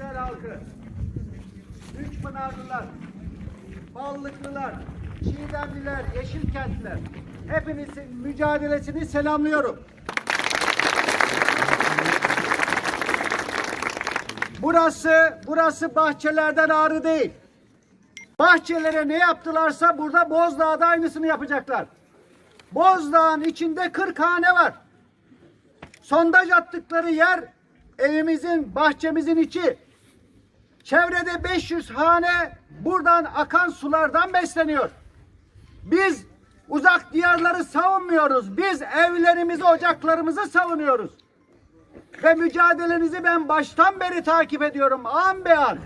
Kürtler halkı, Üç Pınarlılar, Ballıklılar, Çiğdemliler, Yeşilkentler hepinizin mücadelesini selamlıyorum. Burası, burası bahçelerden ağrı değil. Bahçelere ne yaptılarsa burada Bozdağ'da aynısını yapacaklar. Bozdağ'ın içinde 40 hane var. Sondaj attıkları yer evimizin, bahçemizin içi. Çevrede 500 hane buradan akan sulardan besleniyor. Biz uzak diyarları savunmuyoruz. Biz evlerimizi, ocaklarımızı savunuyoruz. Ve mücadelenizi ben baştan beri takip ediyorum an be an.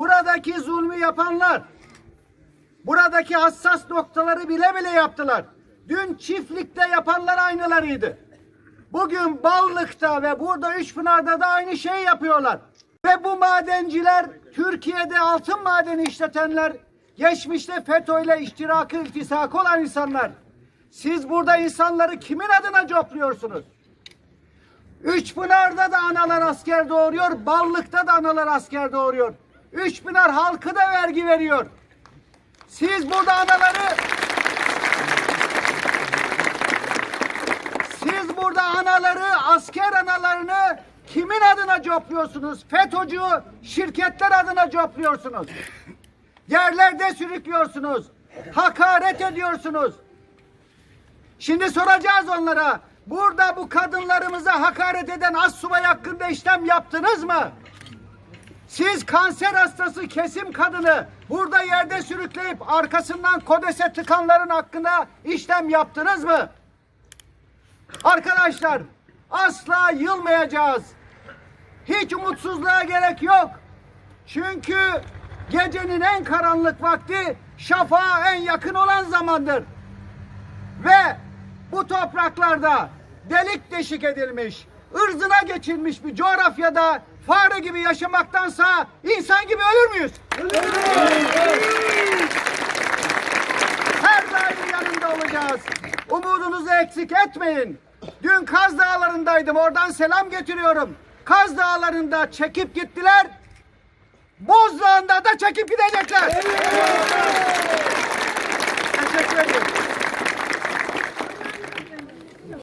Buradaki zulmü yapanlar, buradaki hassas noktaları bile bile yaptılar. Dün çiftlikte yapanlar aynılarıydı. Bugün Ballık'ta ve burada Üçpınar'da da aynı şeyi yapıyorlar. Ve bu madenciler Türkiye'de altın madeni işletenler, geçmişte FETÖ ile iştirakı, iltisakı olan insanlar. Siz burada insanları kimin adına copluyorsunuz? Üçpınar'da da analar asker doğuruyor, Ballık'ta da analar asker doğuruyor. Üçpınar halkı da vergi veriyor. Siz burada anaları Siz burada anaları, asker analarını kimin adına copluyorsunuz? FETÖ'cü şirketler adına copluyorsunuz. Yerlerde sürüklüyorsunuz. Hakaret ediyorsunuz. Şimdi soracağız onlara. Burada bu kadınlarımıza hakaret eden assubay hakkında işlem yaptınız mı? Siz kanser hastası kesim kadını burada yerde sürükleyip arkasından kodese tıkanların hakkında işlem yaptınız mı? Arkadaşlar asla yılmayacağız. Hiç umutsuzluğa gerek yok. Çünkü gecenin en karanlık vakti şafağa en yakın olan zamandır. Ve bu topraklarda delik deşik edilmiş, ırzına geçilmiş bir coğrafyada fare gibi yaşamaktansa insan gibi ölür müyüz? Her daim yanında olacağız. Umudunuzu eksik etmeyin. Dün Kaz Dağları'ndaydım. Oradan selam getiriyorum. Kaz Dağları'nda çekip gittiler. Bozdağ'ında da çekip gidecekler.